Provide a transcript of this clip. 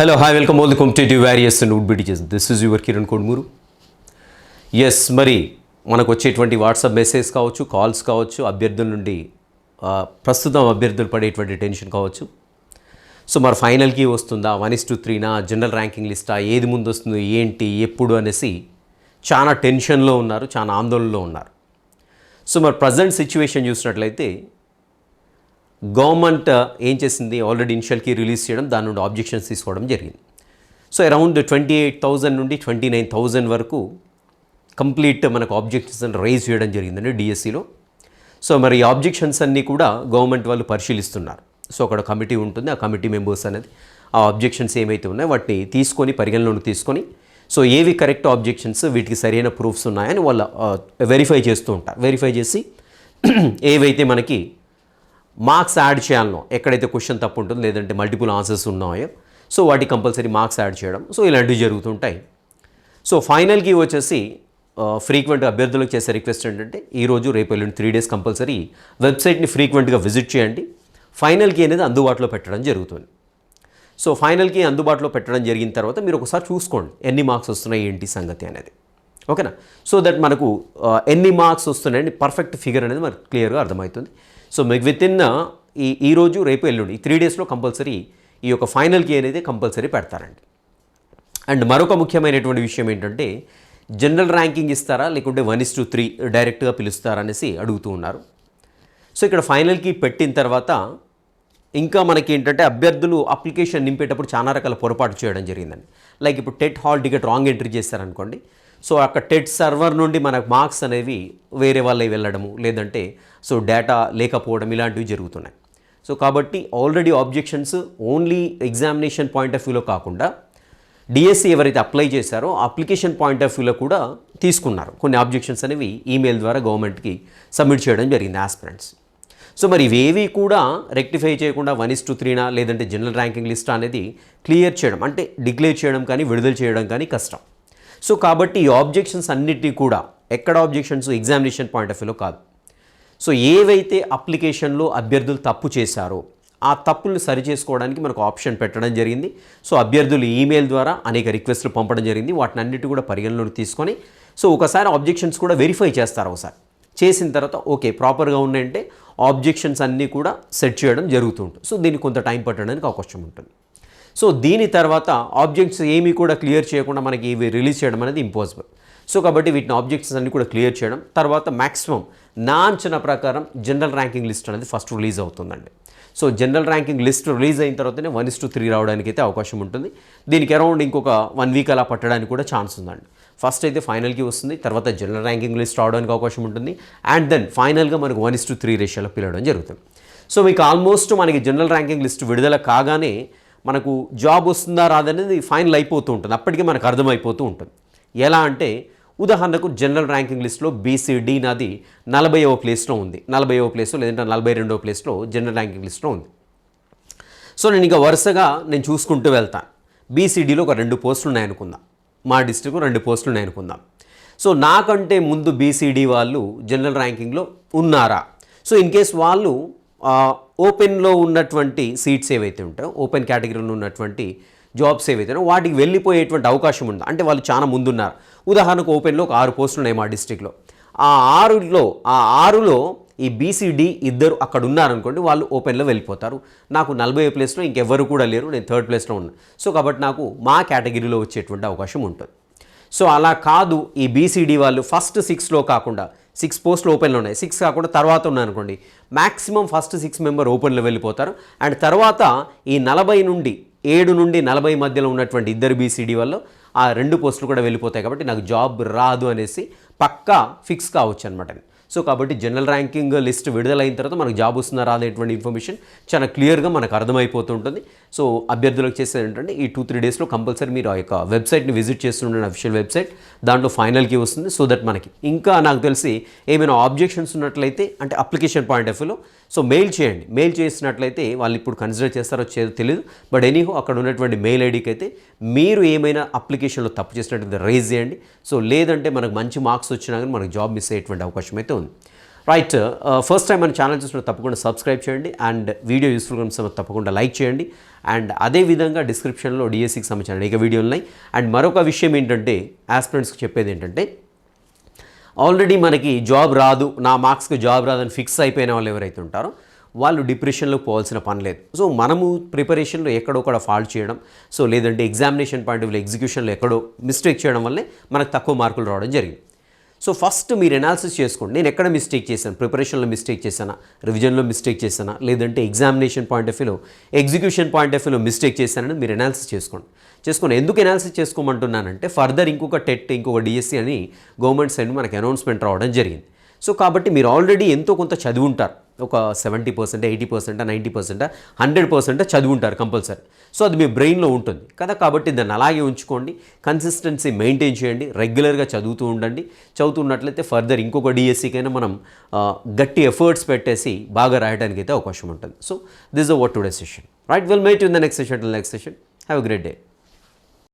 Hello, hi, welcome all the competitive various and would be teachers. This is your Kiran Kodmuru. Yes మరి మనకు వచ్చేటువంటి WhatsApp message కావచ్చు calls కావచ్చు అభ్యర్థుల నుండి ప్రస్తుతం అభ్యర్థులు పడేటువంటి టెన్షన్ కావచ్చు. సో మరి ఫైనల్కి వస్తుందా? వన్ ఇస్ టు త్రీనా జనరల్ ర్యాంకింగ్ లిస్టా ఏది ముందు వస్తుంది ఏంటి? ఎప్పుడు? అనేసి చాలా టెన్షన్లో ఉన్నారు చాలా ఆందోళనలో ఉన్నారు. సో మరి ప్రజెంట్ సిచ్యువేషన్ చూసినట్లయితే గవర్నమెంట్ ఏం చేసింది? ఆల్రెడీ ఇనిషియల్కి రిలీజ్ చేయడం దాని నుండి ఆబ్జెక్షన్స్ తీసుకోవడం జరిగింది. So around twenty eight thousand నుండి ట్వంటీ నైన్ థౌజండ్ వరకు కంప్లీట్ మనకు ఆబ్జెక్షన్స్ రైజ్ చేయడం జరిగిందండి డిఎస్సిలో. సో మరి ఈ ఆబ్జెక్షన్స్ అన్నీ కూడా గవర్నమెంట్ వాళ్ళు పరిశీలిస్తున్నారు. సో అక్కడ కమిటీ ఉంటుంది. ఆ కమిటీ మెంబర్స్ అనేది ఆ ఆబ్జెక్షన్స్ ఏమైతే ఉన్నాయో వాటిని తీసుకొని పరిగణలోకి తీసుకొని సో ఏవి కరెక్ట్ ఆబ్జెక్షన్స్ వీటికి సరైన ప్రూఫ్స్ ఉన్నాయని వాళ్ళు వెరిఫై చేస్తూ ఉంటారు. వెరిఫై చేసి ఏవైతే మనకి మార్క్స్ యాడ్ చేయాలనో ఎక్కడైతే క్వశ్చన్ తప్పు ఉంటుందో లేదంటే మల్టిపుల్ ఆన్సర్స్ ఉన్నాయో సో వాటికి కంపల్సరీ మార్క్స్ యాడ్ చేయడం. సో ఇలాంటివి జరుగుతుంటాయి. సో ఫైనల్కి వచ్చేసి ఫ్రీక్వెంట్ అభ్యర్థులకు చేసే రిక్వెస్ట్ ఏంటంటే ఈరోజు రేపు ఎల్లుండి త్రీ డేస్ కంపల్సరీ వెబ్సైట్ని ఫ్రీక్వెంట్గా విజిట్ చేయండి. ఫైనల్కి అనేది అందుబాటులో పెట్టడం జరుగుతుంది. సో ఫైనల్కి అందుబాటులో పెట్టడం జరిగిన తర్వాత మీరు ఒకసారి చూసుకోండి ఎన్ని మార్క్స్ వస్తున్నాయి ఏంటి సంగతి అనేది. ఓకేనా? సో దట్ మనకు ఎన్ని మార్క్స్ వస్తున్నాయని పర్ఫెక్ట్ ఫిగర్ అనేది మనకు క్లియర్గా అర్థమవుతుంది. సో మీకు విత్ ఇన్ ఈ ఈరోజు రేపు ఎల్లుండి ఈ త్రీ డేస్లో కంపల్సరీ ఈ యొక్క ఫైనల్కి అనేది కంపల్సరీ పెడతారండి. అండ్ మరొక ముఖ్యమైనటువంటి విషయం ఏంటంటే జనరల్ ర్యాంకింగ్ ఇస్తారా లేకుంటే వన్ ఇస్ టు త్రీ డైరెక్ట్గా పిలుస్తారా అనేసి అడుగుతూ ఉన్నారు. సో ఇక్కడ ఫైనల్కి పెట్టిన తర్వాత ఇంకా మనకి ఏంటంటే అభ్యర్థులు అప్లికేషన్ నింపేటప్పుడు చాలా రకాల పొరపాటు చేయడం జరిగిందండి. లైక్ ఇప్పుడు TET hall ticket wrong entry చేశారనుకోండి సో అక్కడ టెట్ సర్వర్ నుండి మనకు మార్క్స్ అనేవి వేరే వాళ్ళవి వెళ్ళడము లేదంటే సో డేటా లేకపోవడం ఇలాంటివి జరుగుతున్నాయి. సో కాబట్టి already objections only examination point of వ్యూలో కాకుండా డిఎస్సి ఎవరైతే అప్లై చేశారో అప్లికేషన్ పాయింట్ ఆఫ్ వ్యూలో కూడా తీసుకున్నారు. కొన్ని ఆబ్జెక్షన్స్ అనేవి ఈమెయిల్ ద్వారా గవర్నమెంట్కి సబ్మిట్ చేయడం జరిగింది ఆస్పిరెంట్స్ సో మరి ఇవేవి కూడా రెక్టిఫై చేయకుండా వన్ ఇస్ టు త్రీనా లేదంటే జనరల్ ర్యాంకింగ్ లిస్ట్ అనేది క్లియర్ చేయడం అంటే డిక్లేర్ చేయడం కానీ విడుదల చేయడం కానీ కష్టం. సో కాబట్టి ఈ ఆబ్జెక్షన్స్ అన్నిటినీ కూడా ఎక్కడ ఆబ్జెక్షన్స్ ఎగ్జామినేషన్ పాయింట్ ఆఫ్ వ్యూలో కాదు. సో ఏవైతే అప్లికేషన్లో అభ్యర్థులు తప్పు చేశారో ఆ తప్పులను సరి చేసుకోవడానికి మనకు ఆప్షన్ పెట్టడం జరిగింది. సో అభ్యర్థులు ఈమెయిల్ ద్వారా అనేక రిక్వెస్ట్లు పంపడం జరిగింది. వాటిని అన్నిటి కూడా పరిగణలోకి తీసుకొని సో ఒకసారి ఆబ్జెక్షన్స్ కూడా వెరిఫై చేస్తారు ఒకసారి. చేసిన తర్వాత ఓకే ప్రాపర్గా ఉన్నాయంటే ఆబ్జెక్షన్స్ అన్నీ కూడా సెట్ చేయడం జరుగుతుంటుంది సో దీనికి కొంత టైం పట్టడానికి అవకాశం ఉంటుంది. సో దీని తర్వాత ఆబ్జెక్ట్స్ ఏమీ కూడా క్లియర్ చేయకుండా మనకి ఇవి రిలీజ్ చేయడం అనేది ఇంపాసిబుల్. సో కాబట్టి వీటిని ఆబ్జెక్ట్స్ అన్ని కూడా క్లియర్ చేయడం. తర్వాత మ్యాక్సిమం నా అంచనా ప్రకారం జనరల్ ర్యాంకింగ్ లిస్ట్ అనేది ఫస్ట్ రిలీజ్ అవుతుందండి. So general ranking list release అయిన తర్వాతనే వన్ ఇస్ టు త్రీ రావడానికి అయితే అవకాశం ఉంటుంది. దీనికి అరౌండ్ ఇంకొక వన్ వీక్ అలా పట్టడానికి కూడా ఛాన్స్ ఉందండి. ఫస్ట్ అయితే ఫైనల్కి వస్తుంది తర్వాత జనరల్ ర్యాంకింగ్ లిస్ట్ రావడానికి అవకాశం ఉంటుంది అండ్ దెన్ ఫైనల్గా మనకు వన్ ఇస్ టు త్రీ రేషియోలో పిలవడం జరుగుతుంది. సో మీకు ఆల్మోస్ట్ మనకి జనరల్ ర్యాంకింగ్ లిస్ట్ విడుదల కాగానే మనకు జాబ్ వస్తుందా రాదనేది ఫైనల్ అయిపోతూ ఉంటుంది. అప్పటికే మనకు అర్థమైపోతూ ఉంటుంది. ఎలా అంటే ఉదాహరణకు జనరల్ ర్యాంకింగ్ లిస్ట్లో బీసీడీ నాది నలభైవ ప్లేస్లో ఉంది. నలభైవ ప్లేస్లో లేదంటే నలభై రెండవ ప్లేస్లో జనరల్ ర్యాంకింగ్ లిస్ట్లో ఉంది. సో నేను ఇక వరుసగా నేను చూసుకుంటూ వెళ్తాను బీసీడీలో ఒక రెండు పోస్టులు ఉన్నాయనుకుందాం. మా డిస్టిక్ రెండు పోస్టులు ఉన్నాయనుకుందాం. సో నాకంటే ముందు బీసీడీ వాళ్ళు జనరల్ ర్యాంకింగ్లో ఉన్నారా? సో ఇన్ కేస్ వాళ్ళు ఓపెన్లో ఉన్నటువంటి సీట్స్ ఏవైతే ఉంటాయో ఓపెన్ కేటగిరీలో ఉన్నటువంటి జాబ్స్ ఏవైతే వాటికి వెళ్ళిపోయేటువంటి అవకాశం ఉంది. అంటే వాళ్ళు చాలా ముందున్నారు. ఉదాహరణకు ఓపెన్లో ఒక ఆరు పోస్టులు ఉన్నాయి మా డిస్టిక్లో ఆ ఆరులో ఆ ఆరులో ఈ బీసీడీ ఇద్దరు అక్కడ ఉన్నారనుకోండి వాళ్ళు ఓపెన్లో వెళ్ళిపోతారు. నాకు నలభై ప్లేస్లో ఇంకెవ్వరు కూడా లేరు నేను థర్డ్ ప్లేస్లో ఉన్నాను సో కాబట్టి నాకు మా కేటగిరీలో వచ్చేటువంటి అవకాశం ఉంటుంది. సో అలా కాదు ఈ బీసీడీ వాళ్ళు ఫస్ట్ సిక్స్లో కాకుండా సిక్స్ పోస్టులు ఓపెన్లో ఉన్నాయి. సిక్స్ కాకుండా తర్వాత ఉన్నాయనుకోండి. మ్యాక్సిమం ఫస్ట్ సిక్స్ మెంబర్ ఓపెన్లో వెళ్ళిపోతారు. అండ్ తర్వాత ఈ నలభై నుండి ఏడు నుండి నలభై మధ్యలో ఉన్నటువంటి ఇద్దరు బీసీడీ వల్ల ఆ రెండు పోస్టులు కూడా వెళ్ళిపోతాయి కాబట్టి నాకు జాబ్ రాదు అనేసి పక్కా ఫిక్స్ కావచ్చు అనమాట సో కాబట్టి జనరల్ ర్యాంకింగ్ లిస్ట్ విడుదలైన తర్వాత మనకు జాబ్ వస్తుందా రాదనేటువంటి ఇన్ఫర్మేషన్ చాలా క్లియర్గా మనకు అర్థమైపోతుంటుంది. సో అభ్యర్థులకు చేసేది ఏంటంటే ఈ టూ త్రీ డేస్లో కంపల్సరీ మీరు ఆ యొక్క వెబ్సైట్ని విజిట్ చేస్తుండే అఫీషియల్ వెబ్సైట్ దాంట్లో ఫైనల్కి వస్తుంది. సో దట్ మనకి ఇంకా నాకు తెలిసి ఏమైనా ఆబ్జెక్షన్స్ ఉన్నట్లయితే అంటే అప్లికేషన్ పాయింట్ ఆఫ్ వ్యూలో సో మెయిల్ చేయండి. మెయిల్ చేసినట్లయితే వాళ్ళు ఇప్పుడు కన్సిడర్ చేస్తారో చేయదో తెలియదు బట్ ఎనీహో అక్కడ ఉన్నటువంటి మెయిల్ ఐడికి అయితే మీరు ఏమైనా అప్లికేషన్లో తప్పు చేసినట్లయితే రైజ్ చేయండి. సో లేదంటే మనకు మంచి మార్క్స్ వచ్చినా కానీ మనకు జాబ్ మిస్ అయ్యేటువంటి అవకాశం అయితే ఉంది రైట్ ఫస్ట్ టైం మన ఛానల్ చూసిన తప్పకుండా సబ్స్క్రైబ్ చేయండి అండ్ వీడియో యూస్ఫుల్ కనిపిస్తే తప్పకుండా లైక్ చేయండి అండ్ అదే విధంగా డిస్క్రిప్షన్లో డిఎస్సికి సంబంధించిన అనేక వీడియోలు ఉన్నాయి. అండ్ మరొక విషయం ఏంటంటే ఆస్పిరెంట్స్కి చెప్పేది ఏంటంటే ఆల్రెడీ మనకి జాబ్ రాదు నా మార్క్స్కి జాబ్ రాదని ఫిక్స్ అయిపోయిన వాళ్ళు ఎవరైతే ఉంటారో వాళ్ళు డిప్రెషన్లో పోవాల్సిన పని లేదు. సో మనము ప్రిపరేషన్లో ఎక్కడో కూడా ఫాల్ట్ చేయడం సో లేదంటే ఎగ్జామినేషన్ పాయింట్ ఆఫ్ ఎగ్జిక్యూషన్లో ఎక్కడో మిస్టేక్ చేయడం వల్లే మనకు తక్కువ మార్కులు రావడం జరిగింది. సో ఫస్ట్ మీరు ఎనాలిసిస్ చేసుకోండి. నేను ఎక్కడ మిస్టేక్ చేశాను? ప్రిపరేషన్లో మిస్టేక్ చేశానా? రివిజన్లో మిస్టేక్ చేశానా? లేదంటే ఎగ్జామినేషన్ పాయింట్ ఆఫ్ వ్యూలో ఎగ్జిక్యూషన్ పాయింట్ ఆఫ్ వ్యూలో మిస్టేక్ చేశానని మీరు ఎనాలిసిస్ చేసుకోండి. చేసుకొని ఎందుకు ఎనాలిసిస్ చేసుకోమంటున్నానంటే ఫర్దర్ ఇంకొక టెట్ ఇంకొక డిఎస్సి అని గవర్నమెంట్ సైడ్ మనకి అనౌన్స్మెంట్ రావడం జరిగింది. సో కాబట్టి మీరు ఆల్రెడీ ఎంతో కొంత చదివి ఉంటారు ఒక seventy percent eighty percent ninety percent hundred percent చదివి ఉంటారు కంపల్సరీ. సో అది మీ బ్రెయిన్లో ఉంటుంది. కదా కాబట్టి దాన్ని అలాగే ఉంచుకోండి. కన్సిస్టెన్సీ మెయింటైన్ చేయండి. రెగ్యులర్గా చదువుతూ ఉండండి. చదువుతున్నట్లయితే ఫర్దర్ ఇంకొక డిఎస్సికైనా మనం గట్టి ఎఫర్ట్స్ పెట్టేసి బాగా రాయడానికి అయితే అవకాశం ఉంటుంది. So this uh what today session right will meet in the next session next session have a great day